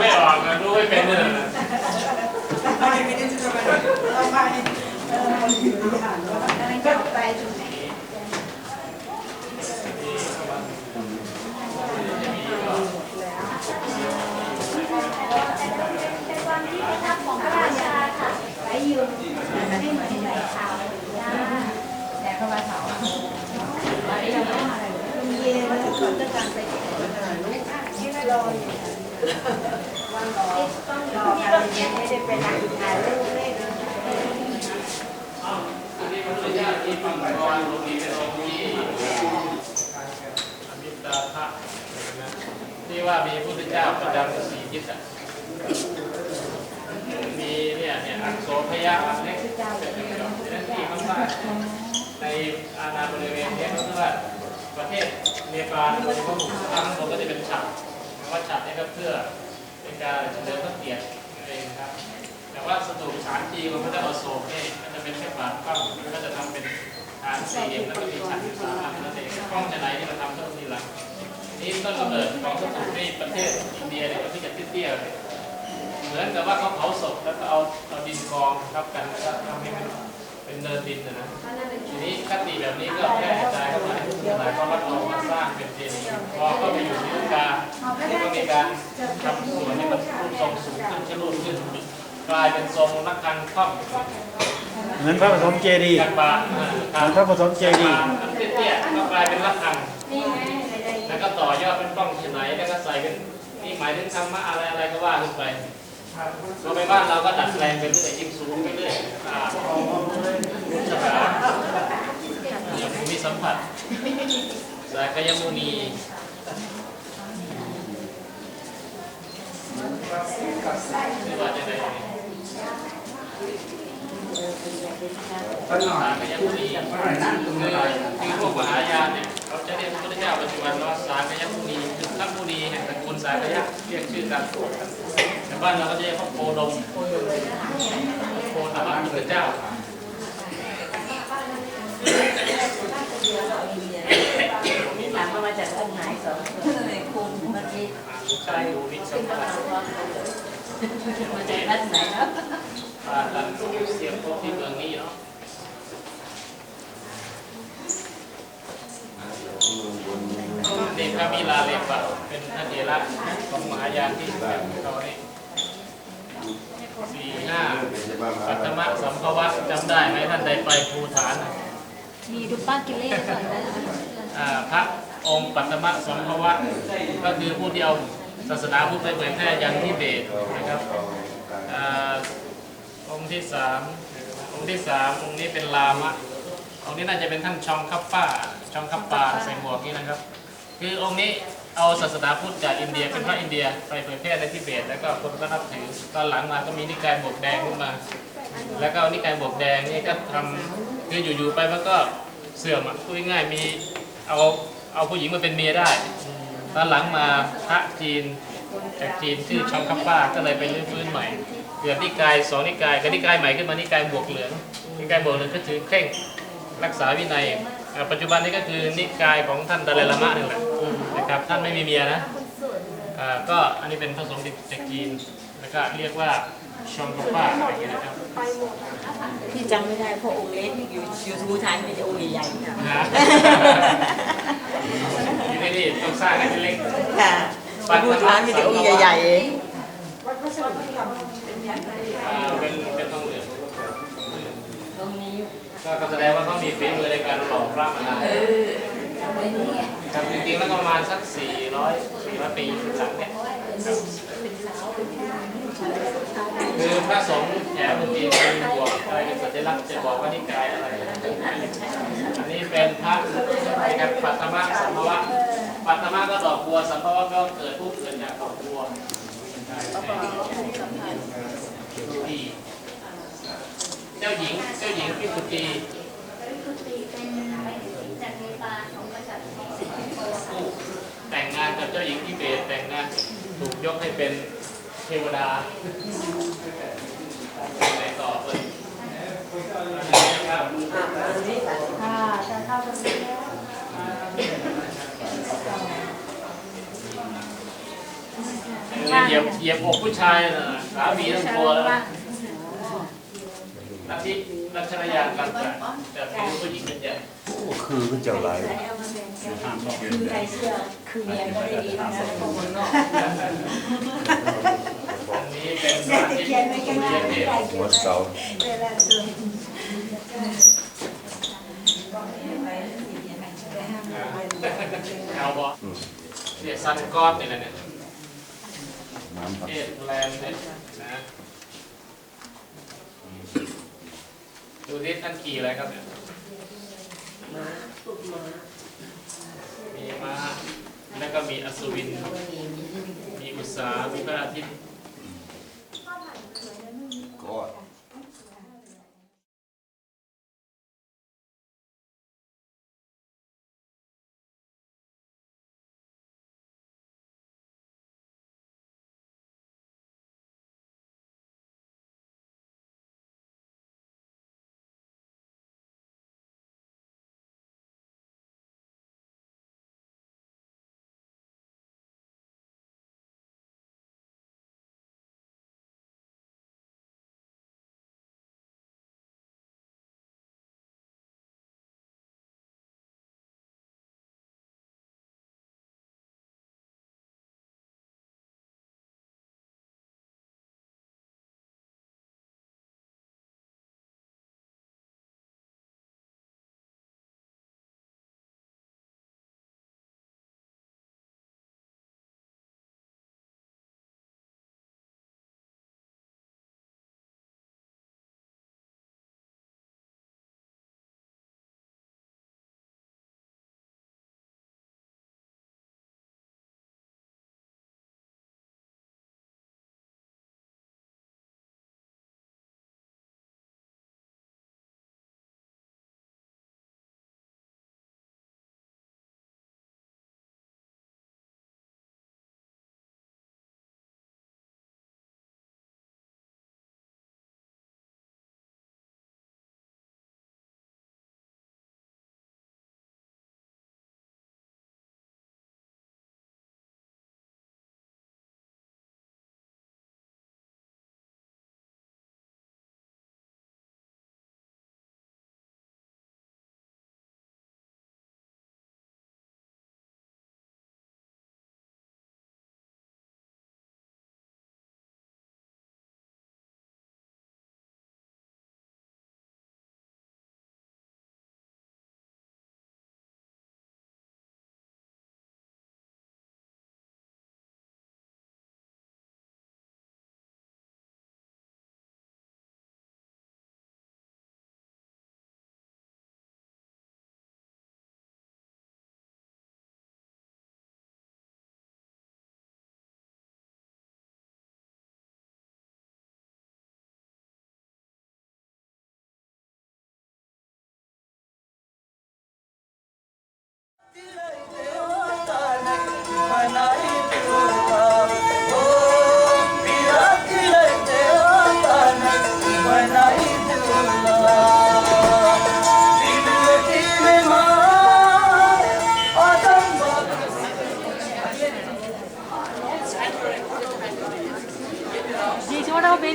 ไม่ออกนะรู้ไม่เป็นเลยไม่ไม่ได้จะไปไม่เออมันอยู่ในฐานว่าอะไรจะไปตรงไหนเป็นวันที่ประทับของพระราชาค่ะไว้ยืนไม่เหมือนไหนขาวนะแต่เข้ามาเผาเย็นแล้วคนจะการไปที่รออยู่ วันรอต้องรออะไรเนี่ยไม่ได้ไปนั่งถ่ายรูปเล่นอันนี้พระพุทธเจ้าที่ปังกรตรงนี้เป็นองค์ที่อมิตาภะนะที่ว่ามีพุทธเจ้าประจำสีทิศอะมีเนี่ยเนี่ยอักโสพยาอันเล็กเป็นที่ข้างล่าในอาณาบริเวณเนี้ก็คือว่าประเทศเนปาลโดยพาะหมู่ข้างบนก็จะเป็นฉัด ว่าฉัดนี่ก็เพื่อเป็นการเฉลิมพระเกียรตินั่นเองครับ แต่ว่าสถูปฐานจีของพระเจ้าอโศกนี่ก็จะเป็นแค่บาทกล้องก็จะทำเป็นฐานสี่เหลี่ยมแล้วก็มีชั้นสามอันนั่นเองกล้องจะไหนที่มาทำเท่านี้ละนี่ต้นกำเนิดของสถูปนี่ประเทศอินเดียเนี่ยที่จะเตี้ยๆเลยเหมือนกับว่าเขาเผาศพแล้วก็เอาเอาดินกองทับกันแล้วก็ทำให้มัน เป็นเนินดินนะนะทีนี้คติแบบนี้ก็แพร่กระจายเข้ามาหลายคนรับเอามาสร้างเป็นเจดีย์พอก็ไปอยู่ที่ยุกาที่ก็มีการทำสวนให้มันรูปทรงสูงขึ้นชะลูดขึ้นกลายเป็นทรงนักการคว่ำเหมือนพระปฐมเจดีย์จากบาทเหมือนพระปฐมเจดีย์อันเตี้ยๆก็กลายเป็นระฆังแล้วก็ต่อยอดเป็นป้องที่ไหนแล้วก็ใส่เป็นนี่หมายถึงธรรมะอะไรอะไรก็ว่าขึ้นไปพอไปบ้านเราก็ดัดแปลงไปเรื่อยยิ่งสูงไปเรื่อยอ่าสถานอ ย่างภูมิสัมผัสสายกยมุนีไม่ว่าจะไหนสักหน่อยสากยมุนีคือคือพวกมหายาเนี่ยเขาจะเรียกพระพุทธเจ้าปัจจุบันว่าสากยมุนีคือพระมุนีแห่งตระกูลสากยะเรียกชื่อกันแต่บ้านเราก็จะเรียกว่าโพดมโพธรรมพุทธเจ้า ถามว่ามาจากต้นไม้สองคนในคุมมันมีชายดูวิสัมปัสมาจากด้านไหนเนาะปานเสียงพวกที่เมืองนี้เนาะนี่พระมิลาเลปะเป็นพระเถระของมหายานที่แบบเขาเนี่ยสี่ห้าปัตมะสัมภวะจำได้ไหมท่านใดไปภูฐาน มีดูป้ากิเล่ก่อนนะอ่าพระองค์ปัตมะสัมภวะก็คือผู้ที่เอาศาสนาพุทธไปเผยแพร่ยังทิเบตนะครับอ่าองค์ที่สามองค์ที่สามองค์นี้เป็นลามะองค์นี้น่าจะเป็นท่านชองคัปป้าชองคัปปาใส่หมวกนี่นะครับ คือองค์นี้เอาศาสนาพุทธจากอินเดียเป็นพระอินเดียไปเผยแพร่ในทิเบต แล้วก็คนก็นับถือตอนหลังมาก็มีนิกายบวกแดงขึ้นมา แล้วก็นิกายบวกแดงนี่ก็ทำ คืออยู่ๆไปมันก็เสื่อมอะพูดง่ายๆมีเอาเอาผู้หญิงมาเป็นเมียได้ตอนหลังมาพระจีนจากจีนชื่อชองคัปป้าก็เลยไปรื้อฟื้นใหม่เกิดนิกายสองนิกายกับนิกายใหม่ขึ้นมานิกายบวกเหลืองนิกายบวกเหลืองก็ถือเคร่งรักษาวินัยปัจจุบันนี้ก็คือนิกายของท่านดาลัยลามะนี่แหละนะครับท่านไม่มีเมียนะก็อันนี้เป็นผสมจากจีนแล้วก็เรียกว่า ชองคัปป้าอะไรอย่างเงี้ยนะครับที่จำไม่ได้เพราะองค์เล็กอยู่อยู่สมุทรมีแต่องค์ใหญ่ๆค่ะนะอยู่ที่นี่ต้องสร้างให้เล็กค่ะสมุทรมีแต่องค์ใหญ่ๆเองอ่าเป็นเป็นทองเหลืองตรงนี้ก็แสดงว่าเขามีฝีมือในการหล่อพระมานานครับจริงๆแล้วประมาณสัก400 400ปีหลังเนี่ยครับ คือพระสงฆ์แถวบางทีเป็นบวกอะไรเป็นสัญลักษณ์จะบอกว่านิกายอะไร อันนี้เป็นพระนะครับปัตตมะสัมภวะปัตตมะก็ดอกบัวสัมภวะก็เกิดผู้เกิดจากดอกบัวดีเจ้าหญิงเจ้าหญิงพิคุตีกุฏิเป็นไปถึงจากเนปาลของกษัตริย์ของสิงคโปร์ผู้แต่งงานกับเจ้าหญิงทิเบตแต่งงานถูกยกให้เป็น เทวดาไหนต่อเลยครับค่ะจะเข้าตรงนี้แล้วอเหยียบเหยียบอกผู้ชายน่ะขาบีทั้งตัวแล้วนักที่นักชนยานกันแต่แต่ผิวผู้หญิงเป็นใหญ่คือก็เจ้าหลายคือใครเชื่อคือเมียก็ไม่ดีนะคนคนนอกอั นนี้เป็นสาธิตเรียนเทพหัวเสาเวลาเดินเอาบ่เนี่ยซันก้อนนี่แหละเนี่ยน้ำผักเทศแลนด์เนี่ยนะดูดิท่านขี่อะไรครับเนี่ยมีม้าแล้วก็มีอัศวิน มีอุษามีพระอาทิตย์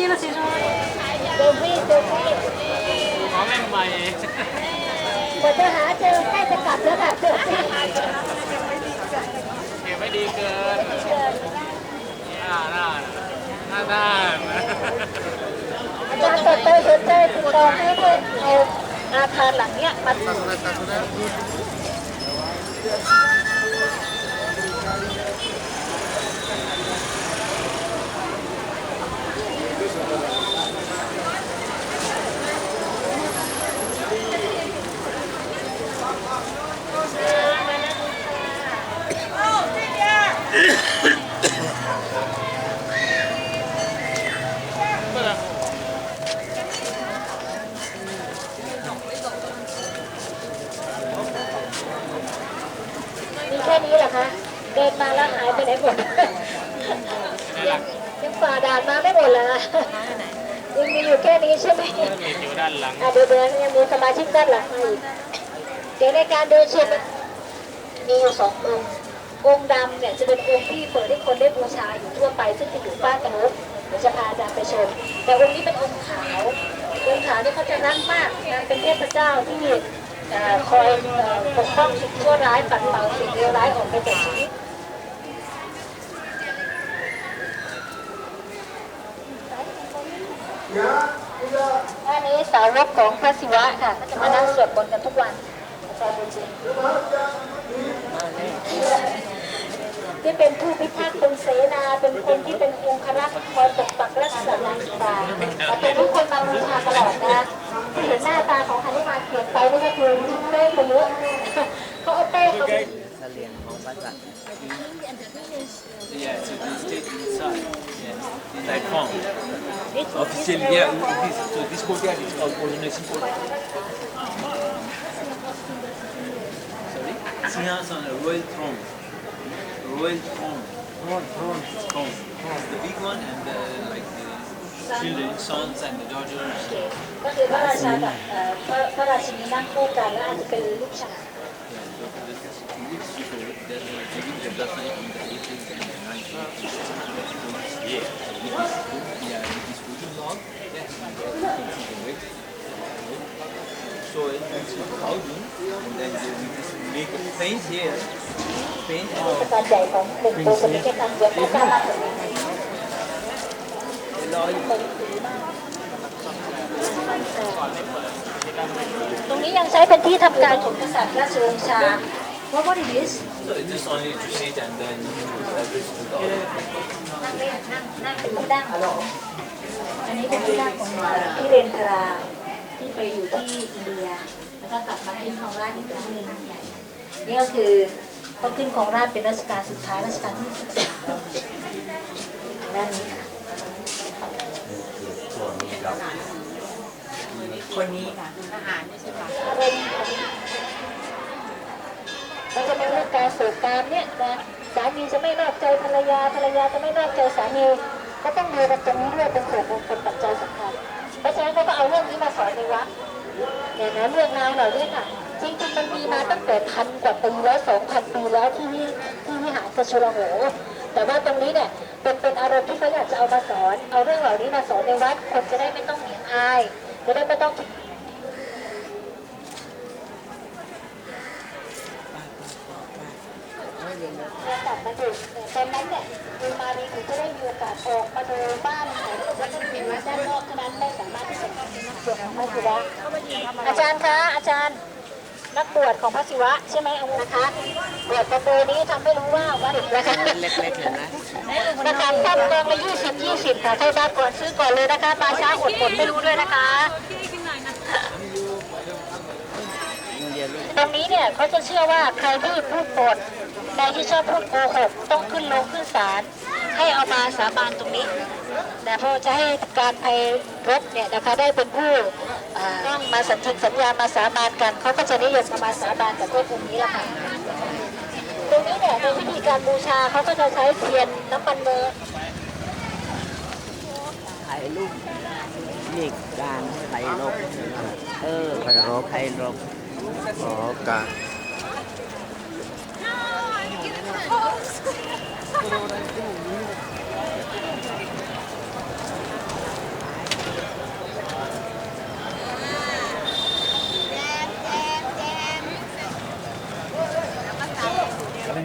เดวี่เดวี่ขอแม่งใหม่กว่าจะหาเจอใกล้จะกลับแล้วค่ะเดวี่เก็บไม่ดีเกินน่าน่าน่าน่าอาจารย์สนใจสนใจติดต่อให้ด้เอาอาคารหลังเนี้ยมา นี้เหรอคะ เดินมาแล้วหายไปไหนหมดยังยังฝ่าด่านมาไม่หมดเลยยังมีอยู่แค่นี้ใช่ไหมเรื่องมีอยู่ด้านหลังอะเดี๋ยวเดี๋ยวยังมีสมาชิกด้านหลังมาอีกเดี๋ยวในการเดินชมมีอยู่สององค์องค์ดำเนี่ยจะเป็นองค์ที่เปิดให้คนได้บูชาอยู่ทั่วไป ซึ่งจะอยู่บ้านกนุษเดี๋ยวจะพาอาจารย์ไปชม แต่องค์นี้เป็นองค์ขาวองค์ขาวนี่เขาจะรักมากนะเป็นเทพเจ้าที่เอ่อ คอยปกป้องสิ่งชั่วร้ายปัดเป่าสิ่งเลวร้ายออกไปจากชีวิตอันนี้สาวกของพระศิวะค่ะก็จะมานั่งสวดมนต์กันทุกวันอาจารย์ดูสิที่เป็นผู้พิทักษ์เป็นเสนาเป็นคนที่เป็นองครักษ์คอยปกปักรักษานางสีตาแต่เป็นทุกคนมาบูชาตลอดนะ ที่เห็นหน้าตาของฮานุมานเปลี่ยนไปนี่ก็คือเป้งไปเยอะเขาเอาเป้งเขา Yeah, so they stay inside. Yeah, it's like home. Officially, yeah, this, so this courtyard is called coronation courtyard. Sorry? Singhasan, a royal throne. Royal throne. Throne, throne. Throne. The big one and the, like the children, sons and the daughters. ก็คือพระราชากับเอ่อพระพระราชินีนั่งคู่กันแล้วอาจจะเป็นลูกชาย Yeah, so this is Felix Suffolk, there's a Felix Jagasan in the 18th and the 19th. Yeah, so with this food, yeah, with this food and all, yeah, you can see the weight. So it makes a thousand, and then they will just make a paint here, paint เท and ศกาลใหญ่ของหนึ่งตัวเป็นเทศกาลเดียวกันมากกว่านี้ ตรงนี้ยังใช้เป็นที่ทำการของกษัตริย์ราชวงศ์ชา What what it is so it's just only to sit and then establish the order. นั่งเล่นนั่งนั่งเป็นที่นั่งอันนี้เป็นที่นั่งของพี่เรนทราที่ไปอยู่ที่อินเดีย แล้วก็กลับมาขึ้นของราชย์อีกครั้งหนึ่งนี่ก็คือเขาขึ้นของราชย์เป็นรัชกาลสุดท้ายรัชกาลที่สิบสามด้านนี้ค่ะ คนนี้ค่ะทหารไม่ใช่ค่ะมันจะเป็นเรื่องการเสพการเนี่ยนะสามีจะไม่นอกใจภรรยาภรรยาจะไม่นอกใจสามีก็ต้องดูกันตรงนี้ด้วยเป็นส่วนหนึ่งเป็นปัจจัยสำคัญเพราะฉะนั้นเขาก็เอาเรื่องนี้มาสอนในวัดเนี่ยนะเรื่องราวเหล่านี้ค่ะจริงๆมันมีมาตั้งแต่พันกว่าปีแล้วสองพันปีแล้วที่วิที่วิหารกระชลโห แต่ว่าตรงนี้เนี่ยเป็นเป็นอารมณ์ที่เขาอยากจะเอามาสอน เอาเรื่องเหล่านี้มาสอนในวัดคนจะได้ไม่ต้องเหนียงอายจะได้ไม่ต้องกลับมาดูตอนนั้นเนี่ยดูมาดีถึงจะได้มีโอกาสออกมาดูบ้านของแล้วก็เป็นวัดด้านนอกเท่านั้นไม่สามารถที่จะเข้าไปนักบวชของพระศิวะอาจารย์คะอาจารย์ นักบวชของพระศิวะใช่ไหมเอานะคะบวชประตูนี้ทำให้รู้ว่าวัดนะคะเล็กๆเห็นไหมนะคะตั้งกองละยี่สิบยี่สิบค่ะใครมาก่อนซื้อก่อนเลยนะคะมาช้าอดหมดไม่รู้ด้วยนะคะตรงนี้เนี่ยเขาจะเชื่อว่าใครที่พูดปดใครที่ชอบพูดโกหกต้องขึ้นลงขึ้นศาลให้เอามาสาบานตรงนี้นะเพราะจะให้การไปรบเนี่ยนะคะได้เป็นผู้ อ่าต้องมาสัญญสัญญามาสาบานกันเขาก็จะนิยมเอามาสาบานกับพวกตรงนี้แหละค่ะตรงนี้เนี่ยในวิธีการบูชาเขาก็จะใช้เทียนน้ำมันเบอร์ถ่ายรูปนี่การถ่ายรบเออไพรบถ่ายรบอ๋อกะเ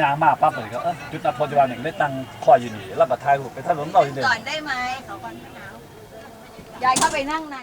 ยางมากปั๊บเลยก็เออจุดนัดพจจุบันหนึ่งได้ตังคอยอยู่นี่แล้วก็ถ่ายรูปไปถนนเราอยู่เดิก่อนได้ไหมขอก่อนหนาวยายเข้าไปนั่งใน